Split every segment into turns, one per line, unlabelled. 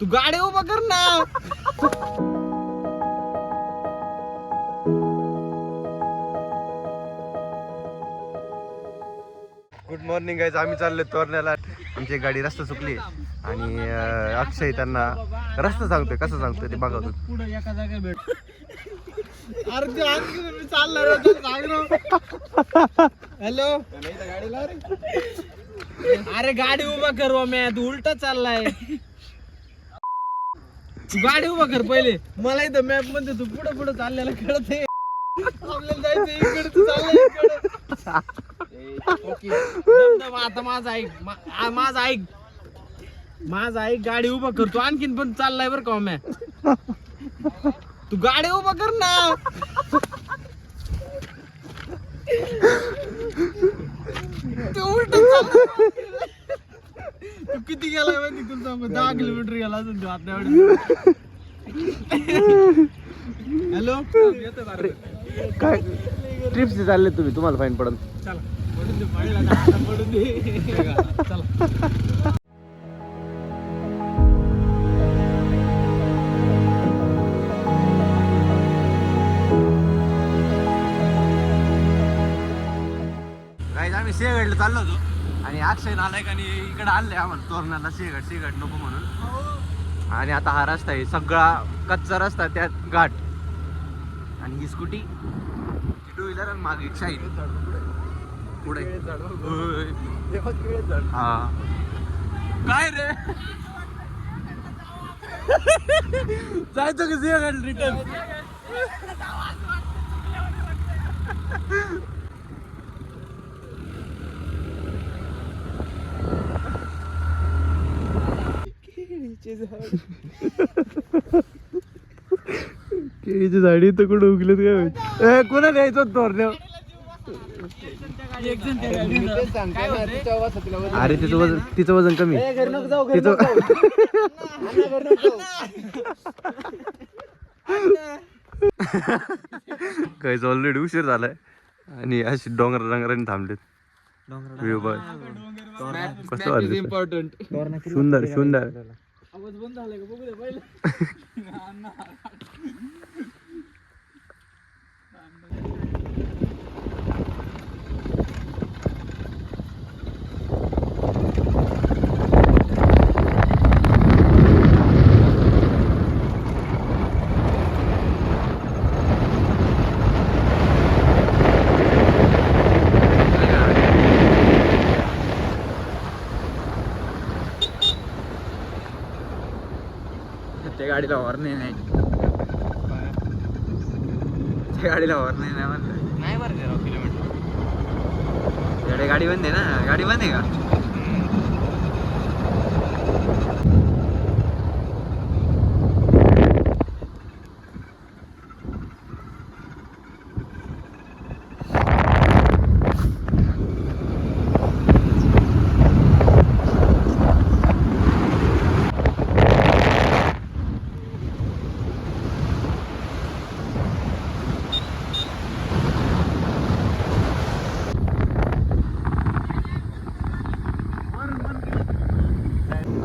तू गाडी उभा कर ना.
गुड मॉर्निंग गाईज आम्ही चाललोय तोरण्याला. आमची गाडी रस्ता चुकली. आणि अं, अक्षय त्यांना रस्ता सांगतोय. कसं सांगतोय ते बघा तुम्ही.
पुढे एका जागा भेट अरे ते आणखी मी चालणार होतो, सांग ना. हॅलो? अरे गाडी उभा कर म्या तू उलटा चाललाय. गाडी उभा कर पहिले. मला इथं मॅपमध्ये तू पुढे पुढे चाललेला कळत आपल्याला जायचं इकडे तू इकडे. आता माझा ऐक मा- आ, माझा ऐक. माझा ऐक गाडी उभा कर. तू आणखीन पण चाललाय बरं का मॅ तू गाडी उभा कर ना. तू उलट तू किती गेलाय माहिती तुला सांगू? दहा किलोमीटर गेला असेल तू आता हॅलो? येतो बरं.
काय? ट्रिप्स चालले तुम्ही तुम्हाला फाईन पडल.
चला. पडून दे पडला ना, आता पडून दे. चला.
गाईज आम्ही सिंहगडला चाललो होतो. आणि अक्षय नालायक आणि इकडे आले आम्हाला तोरणाला. सिंहगड सिंहगड नको म्हणून. आणि आता हा रस्ता आहे सगळा कच्चा रस्ता त्यात घाट. आणि ही स्कूटी. टू व्हीलर आणि मागे शाईन पुढे. हा. काय रे? जायचं का सिंहगड रिटर्न केळीची झाडी. तर कुठं उगलेत काय कोणा द्यायचं तोरण्या अरे तिचं वजन तिचं वजन कमी. तिचं काहीच ऑलरेडी उशीर झालाय. आणि अशी डोंगर डोंगराने थांबलेत. कसं सुंदर सुंदर.
आवाज बंद झालाय का? बघू दे पहिले
त्या गाडीला हॉर्न नाही त्या गाडीला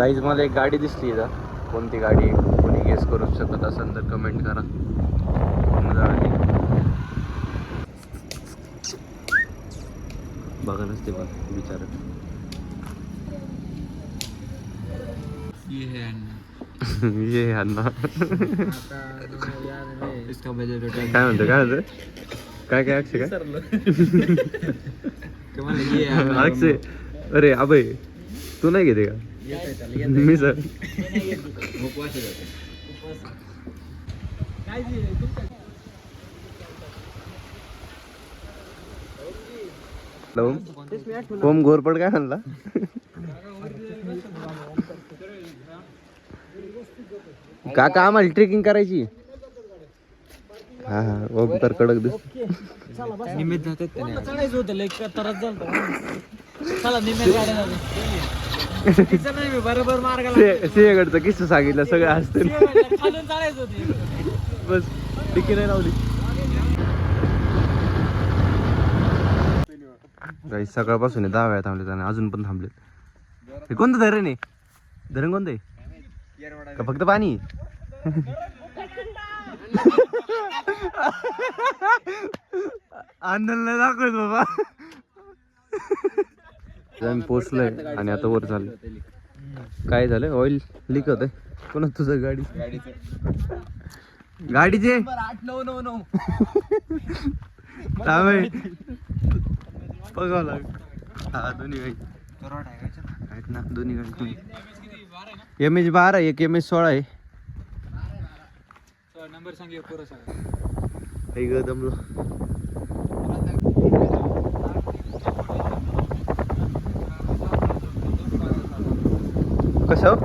गाईज मला एक गाडी दिसली कोणती गाडी? आहे? कोणी गेस करू शकत असेल तर कमेंट करा. कोण बघा नसते बघ विचार
ये है
ये अण्णा.
इसका बजट
काय म्हणतो काय म्हणतो? काय काय अक्षय काय?
है
अक्षय अरे अभय तू नाही घेते का? मी सर
काय जे तुमच्या
हॅलो. ओम घोरपड काय म्हणला? काका आम्हाला ट्रेकिंग करायची. हा हा ओम तर कडक दिस
निमित्त
होतं बरोबर मार्गाला
सिंहगडचा किस्सा सांगितलं सगळं असते.
खालून चालायचं होते.
बस टिकी नाही लावली. काही सकाळपासून दहा वेळा थांबले आणि अजून पण थांबले हे कोणतं धरण आहे? धरण कोणतं आहे? का फक्त पाणी? आंदोलन दाखवत बाबा. आम्ही पोचलोय आणि आता वर झालं काय झालं? ऑइल लिक होत कोणा तुझं गाडी? गाडीचे. बघावं लाग हा दोन्ही गाडी. आहेत ना दोन्ही गाडी एम एच बारा एक एम एच सोळा आहे.
नंबर सांग
दमलो. कसं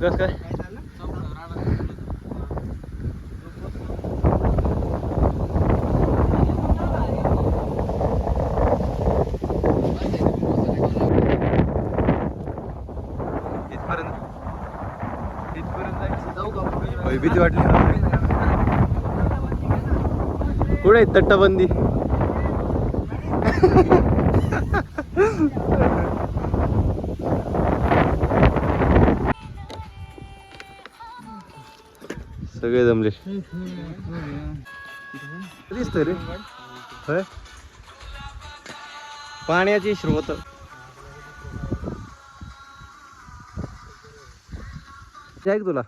कस काय? भीती वाटली. कुठे आहे तट्टाबंदी? सगळे जमले. दिसतोय रे. होय? पाण्याची स्रोत. ऐक तुला.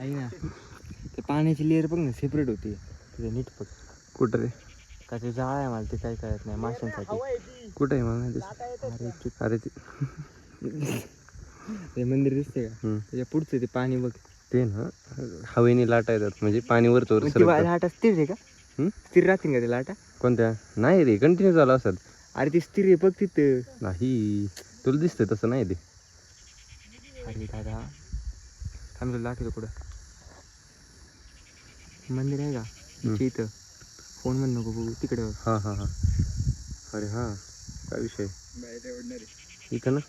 ना. ते पाण्याची लेअर बघ ना सेपरेट होती. तिथे नीट बघ.
कुठं रे?
का ते जाळ आहे मला ते काय कळत नाही माशांसाठी.
कुठं आहे मला नाही दिसत.
अरे ते-
अरे ते
मंदिर दिसते का. त्याच्या पुढचं ते पाणी बघ.
ते ना हवेने लाटा येतात म्हणजे पाणी वर चोर
मग ती लाटा स्थिर आहे का?
हम्म?
स्थिर राहतील का ते लाटा?
कोणत्या? नाही रे कंटिन्यू चालू असत
अरे ती स्थिर आहे बघ तिथं.
नाही तुला दिसतंय तसं नाही ते.
अरे दादा थांब तुला दाखवतो कुठं मंदिर आहे का? इथं फोनमध्ये नको बघू तिकडं.
हा हा हा. अरे हा काय विषय? इथं ना?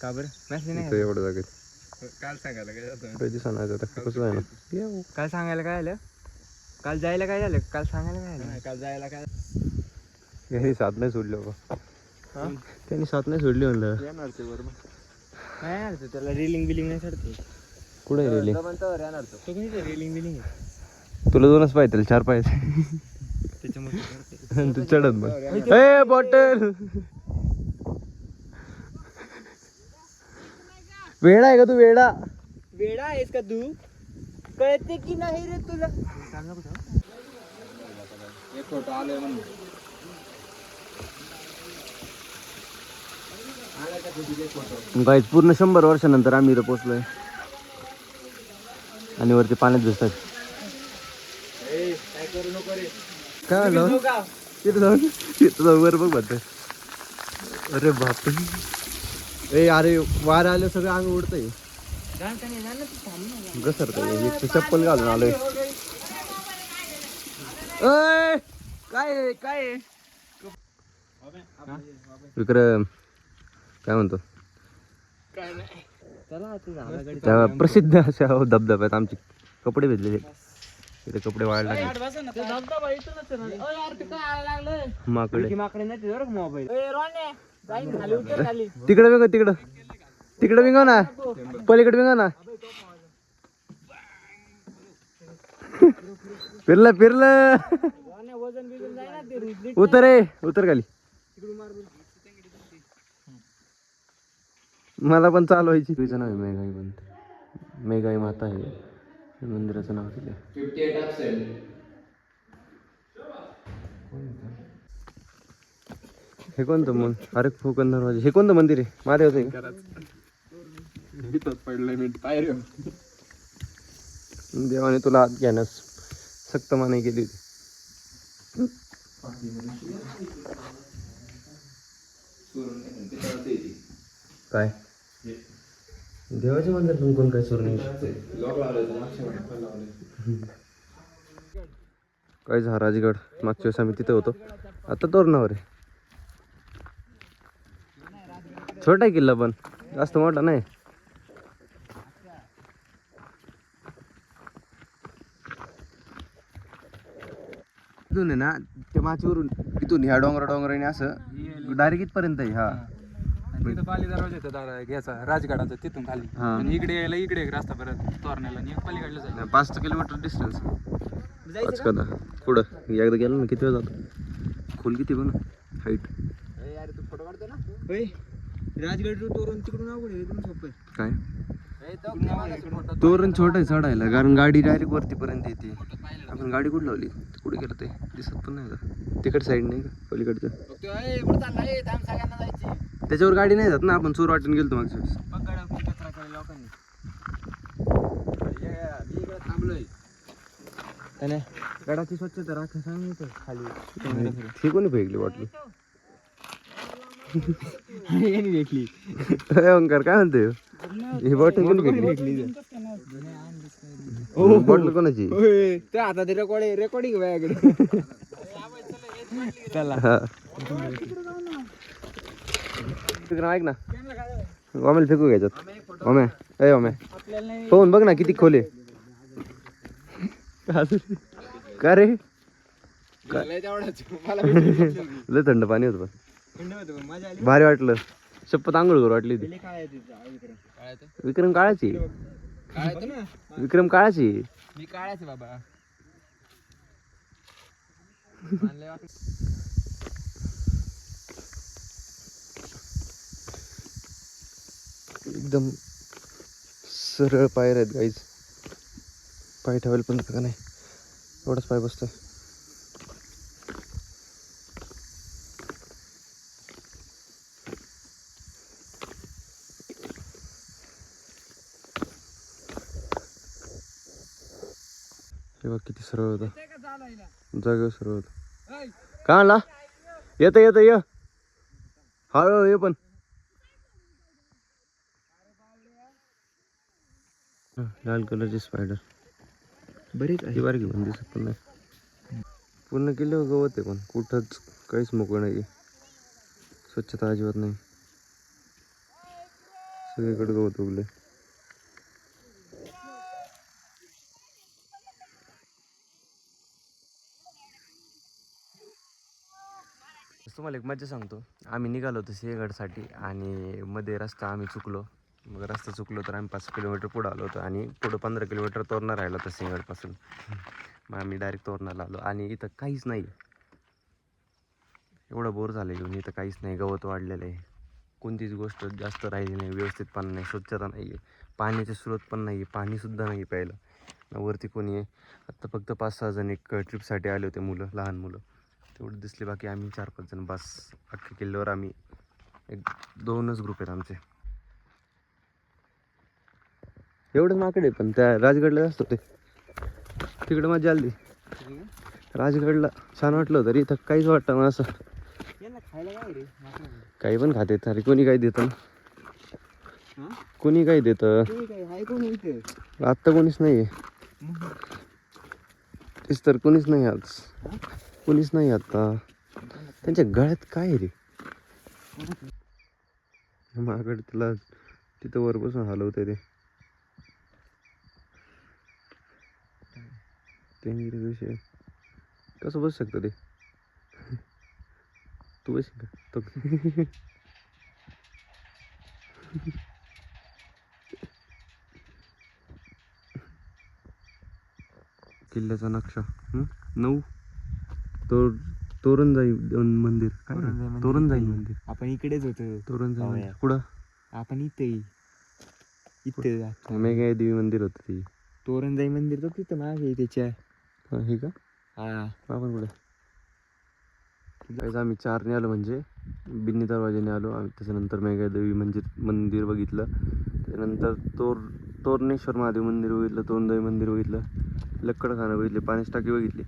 का बरं? मॅसेज नाही
इथं एवढं जागेत.
काल सांगायला काय जातं
कधी सांगायचं आता कसं आहे ना येऊ.
काल सांगायला काय झालं? काल जायला काय झालं? काल सांगायला काय झालं?
काल जायला काय
यांनी साथ नाही सोडली बाबा.
हा?
त्यांनी साथ नाही सोडली म्हणलं.
येणार ते बरोबर
काय येणार तो? त्याला रेलिंग बिलिंग नाही चढते
कुठे रेली
येणार तो.
रेलिंग बिलिंग आहे
तुला दोनच पाहिजे त्याला चार पाहिजे.
त्याच्यामुळे तो करते.
आणि तू चढत मग ए बॉटल! वेडा आहे का तू वेडा?
वेडा आहेस का तू? कळते की नाही रे तुला?
एक फोटो आलोय म्हणून.
गाईज पूर्ण शंभर वर्षानंतर आम्ही इथं पोचलोय आणि वरती पाण्यात दिसतात.
काय
झालं तिथं जाऊन तिथं जाऊन वर बघ बघ अरे बापरे. ए अरे वार आलं सगळं अंग उडतंय. घसरतंय एक चप्पल घालून आलोय. अय, काय आहे, काय आहे? विक्रम काय म्हणतो?
चला तू झाला गाडी
त्या प्रसिद्ध अशा धबधब्यात आमचे कपडे भेटलेले तिथे कपडे वाळायला लागले. माकडे.
माकडे नाही मोबाईल?
तिकडे बिंग तिकडं. तिकडे बिंग ना. पलीकडे बिंग ना. फिरलं फिरलं. उतर उतर खाली. मला पण चालवायची तुझं नाव आहे मेघाई म्हणते मेघाई माता आहे. मंदिराचं नाव दिलं
फिफ्टी एट अपसेंट
हे कोणतं मग अरे फुकन दरवाजे. हे कोणतं मंदिर आहे. महादेवचं आहे का?
पडलंय मी. पायरी
देवाने तुला आत घेण्यास सक्त माने केली होती. काय? देवाच्या मंदिरातून कोण काय चोर नाही काय झालं? राजगड. मागच्या वेळेस आम्ही तिथे होतो. आता तोरणावर आहे. छोटा आहे किल्ला पण. जास्त मोठा नाही. इथून आहे ना त्या माचीवरून इथून ह्या डोंगर डोंगराने असं डायरेक्ट इथपर्यंत आहे हा.
तिथं पाली दरवाजा येतो दादा घ्यायचा राजगडाचा तिथून खाली.
हा.
आणि इकडे यायला इकडे एक रस्ता परत तोरण्याला आणि एक पलीकडला जायला.
पाच किलोमीटर डिस्टन्स पाच का दहा. पुढं. एकदा गेलो ना किती वेळ जातो? खोल किती पण. हाईट
होय. राजगड तोरण तिकडून अवघड आहे इकडून सोपं आहे.
काय? तोरण छोट आहे चढायला कारण गाडी डायरेक्ट वरती पर्यंत येते. आपण गाडी कुठं लावली? कुठे गेलं ते? दिसत पण नाही का तिकड साईड नाही का? पलीकडचं? त्याच्यावर गाडी नाही जात ना आपण चोर वाटून गेलो मागच्या वेळेस.
बघा कचरा केला लोकांनी. त्याने गडाची स्वच्छता राखा सांगितलं खाली.
हे कोणी फेकली वाटली
यांनी भेटली
अरे ओंकार काय म्हणतोय ही बॉटल कोणी फेकली बॉटल कोणाची?
ते आता ते रेकॉर्डिंग रेकॉर्डिंग माझ्याकडे चला.
ऐक ना. ओमेल फेकू घ्यायच्यात. ओमे ए ओमे पाहून बघ ना किती खोले. का रे? लय थंड पाणी होत
आली
भारी वाटलं. शपथ आंघोळ करू वाटली ती
काय आहे तिथं?
विक्रम. काळाची?
काय ना.
विक्रम काळाची?
मी काळाचे बाबा.
एकदम सरळ पायर आहेत गाईज पाय ठेवायला पण का नाही. एवढाच पाय बसतोय. हे बघ किती सरळ होता. जागेवर सरळ होता. का आणला? येतं येतं ये. हळूहळू ये पण. हा, लाल कलरची स्पायडर
बरेच
ही बारकी पण दिसत पण नाही. पूर्ण किल्ल्यावर गवत आहे पण. कुठंच काहीच मोकळं नाही स्वच्छता अजिबात नाही. सगळीकडे गवत उगले तुम्हाला एक मजा सांगतो. आम्ही निघालो होतो सिंहगडसाठी आणि मध्ये रस्ता आम्ही चुकलो. मग रस्ता चुकलो तर आम्ही पाच किलोमीटर पुढं आलो होतो आणि पुढं पंधरा किलोमीटर तोरणा राहिला होता सिंहगडपासून. मग आम्ही डायरेक्ट तोरणाला आलो आणि इथं काहीच नाही. एवढं बोर झालं येऊन इथं काहीच नाही गवत वाढलेलं आहे. कोणतीच गोष्ट जास्त राहिली नाही व्यवस्थितपणा नाही स्वच्छता नाही आहे. पाण्याचे स्रोत पण नाही आहे पाणीसुद्धा नाही प्यायला. वरती कोणी आहे. आत्ता फक्त पाच सहा जण एक ट्रिपसाठी आले होते मुलं लहान मुलं. तेवढे दिसले बाकी आम्ही चार पाच जण बस अख्ख्या किल्ल्यावर आम्ही एक दोनच ग्रुप आहेत आमचे. एवढंच माकडे पण त्या राजगडला जास्त होते. तिकडे मजा आली. राजगडला छान वाटलं होतं रे इथं काहीच वाटतं मला असं. काही पण खाते अरे कोणी काही देतं
हा?
कोणी काही देतं. आत्ता कोणीच नाही आहे तेच तर कोणीच नाही आज. पोलीस नाही आता. त्यांच्या गळ्यात काय आहे रे? मागड तिला तिथं वर बसून हलवते ते. ते विषय कसं बसू शकतं ते? तू बस का? तो किल्ल्याचा नक्षा नऊ. तोर तोरणजाई दोन मंदिर. काय
तोरणजाई मंदिर.
तोरणजाई मंदिर.
आपण इकडेच होतो.
तोरणजाई मंदिर. कुठं?
आपण इथे. इथे
देवी मंदिर होतं ते.
तोरणजाई मंदिर तर तिथं मागे आहे त्याच्या.
हा, हे का?
हा.
आपण कुठे? काहीच आम्ही चारने आलो म्हणजे. बिन्नी दरवाजाने आलो. आणि त्याच्यानंतर मेघाई देवी मंदिर मंदिर बघितलं. त्यानंतर तोर तोरणेश्वर महादेव मंदिर बघितलं तोरणदेवी मंदिर बघितलं. लक्कडखाना बघितले पाण्याची टाकी बघितली.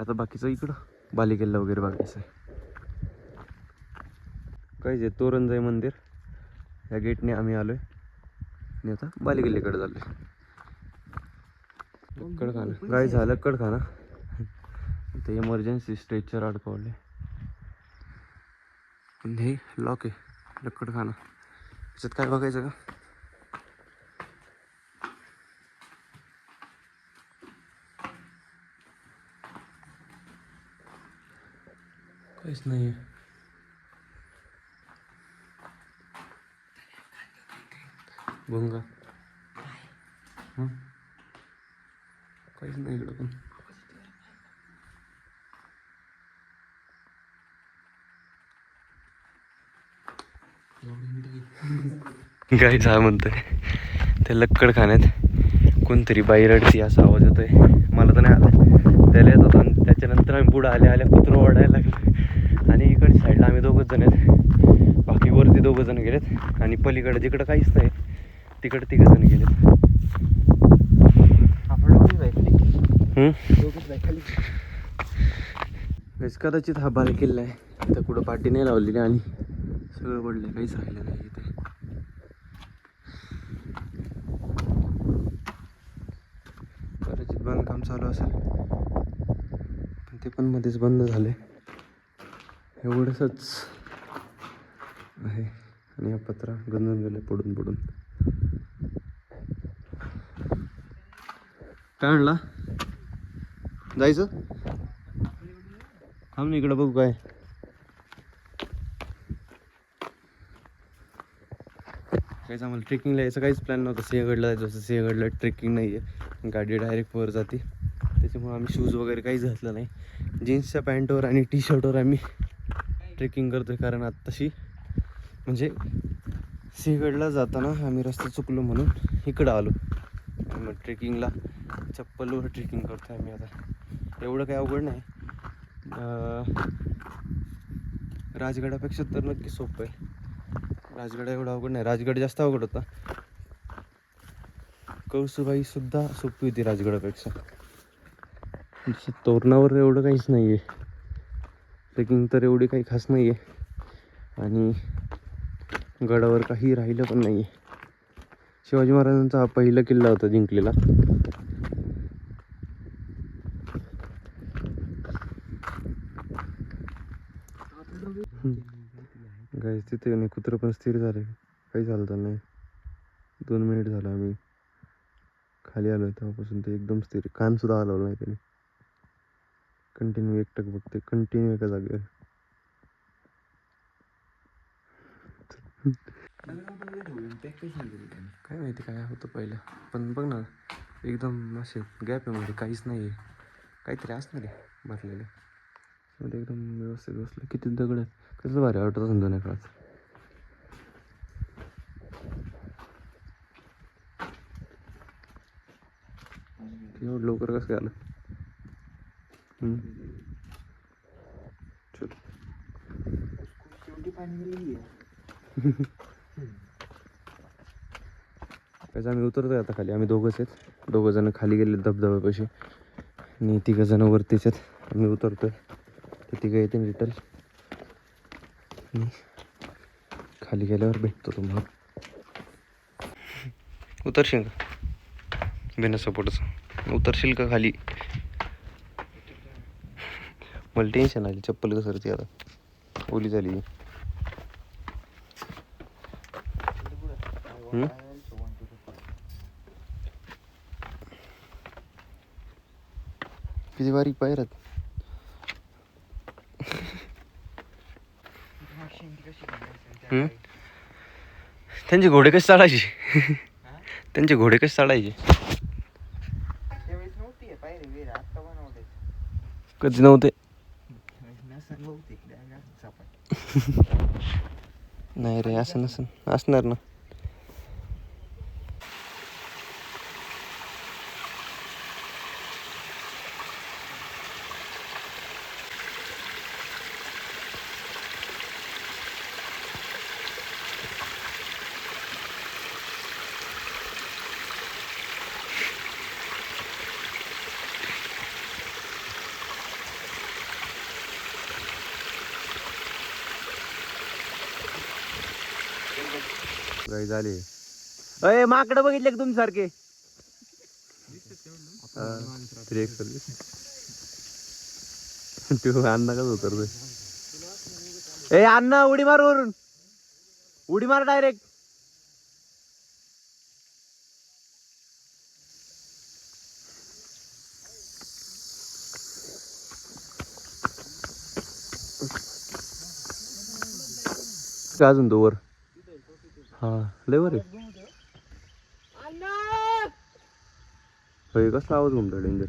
आता बाकीचं इकडं बालिकेल्ला वगैरे बघायचं आहे. काहीच आहे तोरणजाई मंदिर या गेटने आम्ही आलोय. आणि आता बालिकेल्ल्याकडे चाललोय. लक्कडखाना काय झालं? लक्कडखाना ते इमर्जन्सी स्ट्रेचर अडकवले हे लॉक आहे. लक्कडखाना त्याच्यात काय बघायचं का? काहीच नाही भुंगा हं? काहीच नाही इकडं पण. गाई जा म्हणतोय. त्या लक्कड खाण्यात कोणतरी बाई रडती असा आवाज येतोय. मला तर नाही आला. त्याला येत होता त्याच्यानंतर आम्ही पुढं आले आल्या कुत्रं ओढायला लागलं. आणि इकडे साईडला आम्ही दोघंच जण आहेत. बाकी वरती दोघं जण गेलेत. आणि पलीकडे जिकडं काहीच नाही तिकडे तिघ जण गेलेत. कदाचित हा बाल किल्ला आहे. इथं कुठं पाठी नाही लावलेली आणि सगळं पडलं काहीच राहिलं नाही इथे. कदाचित बांधकाम चालू असेल. ते पण मध्येच बंद झाले. एवढंच आहे. आणि हा पत्रा गंजून गेले पडून पडून. काय म्हणला? जायचं? थांब ना इकडं बघू काय. काहीच आम्हाला ट्रेकिंगला यायचं काहीच प्लॅन नव्हतं. सिंहगडला जायचं होतं. सिंहगडला ट्रेकिंग नाही आहे गाडी डायरेक्ट वर जाते. त्यामुळे आम्ही शूज वगैरे काहीच घातलं नाही. जीन्सच्या पॅन्टवर आणि टी शर्टवर आम्ही ट्रेकिंग करतोय कारण आत्ताशी म्हणजे सिंहगडला जाताना आम्ही रस्ता चुकलो म्हणून इकडं आलो. मग ट्रेकिंगला चप्पलवर ट्रेकिंग करतोय आम्ही आता. एवढं काही अवघड नाही. राजगडापेक्षा तर नक्की सोपं आहे. राजगड एवढा अवघड नाही. राजगड जास्त अवघड होता. कळसुबाई सुद्धा सोपी होती राजगडापेक्षा. तोरणावर एवढं काहीच नाही आहे ट्रेकिंग तर एवढी काही खास नाही आहे आणि गडावर काही राहिलं पण नाही आहे शिवाजी महाराजांचा हा पहिला किल्ला होता जिंकलेला. गाईस तिथे नाही कुत्रं पण स्थिर झाले. काही चालतं नाही. दोन मिनिट झालं आम्ही. खाली आलो तेव्हापासून ते एकदम स्थिर. कान सुद्धा नाही त्याने. कंटिन्यू एकटक बघते कंटिन्यू एका जागेवर. काय माहिती काय होतं पहिलं. पण बघ ना एकदम असे गॅप आहे मध्ये काहीच नाही आहे काहीतरी असणार आहे भरलेलं. मध्ये एकदम व्यवस्थित बसलं. किती दगड आहेत. कसं भारी वाटत समजा नाही काळात एवढं लवकर कसं काय आलं हम्म. चल
शेवटी पाणी गेलेली आहे
त्याचं आम्ही उतरतोय आता खाली. आम्ही दोघंच आहेत. दोघं जण खाली गेले धबधब्यापाशी. आणि तिघं जण वरतीच आहेत. आम्ही उतरतोय. ते तिघं येते रिटर्न खाली गेल्यावर भेटतो तुम्हाला. उतरशील का? बिना सपोर्टचं उतरशील का खाली? मला टेन्शन आली चप्पल घसरती आता? ओली झाली? किती बारीक पायरत? त्यांचे घोडे कसे चालायचे त्यांचे घोडे कसे चालायचे
बनवले
कधी नव्हते
नसन बहुतेक डायरेक्ट असं सपाट
नाही रे असं नसन असणार ना. झाली. अय माकडं बघितले तुम्ही सारखे तू अण्णा कसं उतरतोय? ए अण्णा उडी मार वरून. उडी मार डायरेक्ट अजून तो वर? हा लय वर आहे कसला आवाज घुमतो डेंजर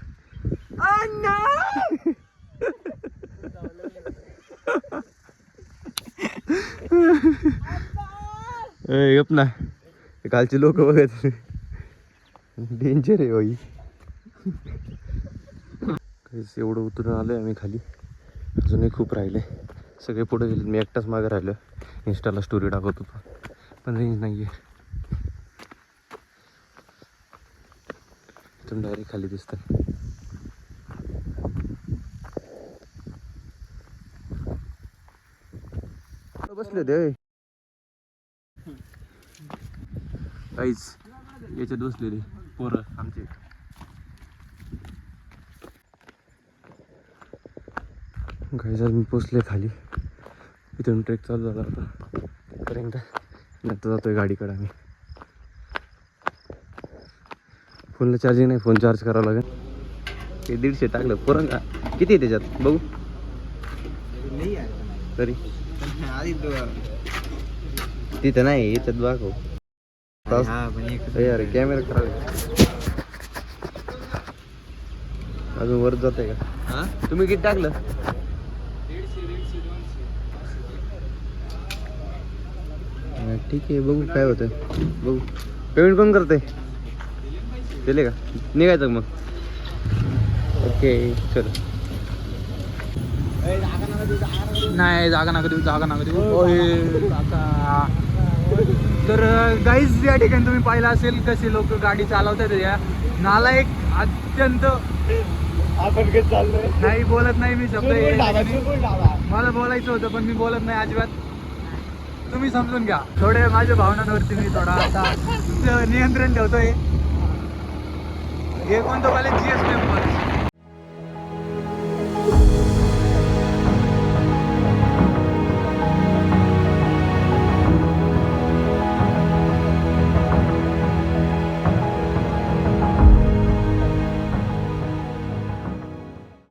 गप ना. कालचे लोक बघत. डेंजर आहे बाई. काहीच एवढं उतरून आलोय आम्ही खाली. अजूनही खूप राहिले सगळे पुढे गेले मी एकटाच मागे राहिलो इंस्टाला स्टोरी टाकत होतो पण रेंज नाही आहे इथून डायरेक्ट खाली दिसतं बसले ते? होय. काहीच. याच्यात बसलेले पोरं आमचे. काही मी पोचले खाली. इथून ट्रेक चालू झाला होता पर्यंत आता जातोय गाडीकडे आम्ही. फोनला चार्जिंग नाही फोन चार्ज करावा लागेल. ते दीडशे टाकलं पुरण का किती आहे त्याच्यात? बघू. तरी.
आधी
तिथं नाही याच्यात दाखव.
एक
अरे कॅमेरा खराब अजून वर जात आहे का तुम्ही किती टाकलं? ठीक आहे बघू काय होतं बघू. पेमेंट कोण करते दिले का? निघायचं मग? ओके चल.
नाही जागा नका देऊ जागा नका देऊ. तर गाईज या ठिकाणी तुम्ही पाहिलं असेल कसे लोक गाडी चालवतात या. नालायक अत्यंत नाही बोलत नाही मी शब्द. मला बोलायचं होतं पण मी बोलत नाही अजिबात. तुम्ही समजून घ्या. थोडे माझ्या भावनांवरती मी थोडा आता नियंत्रण ठेवतोय. हे कोणतं कॉलेज जी जीएस कॉलेज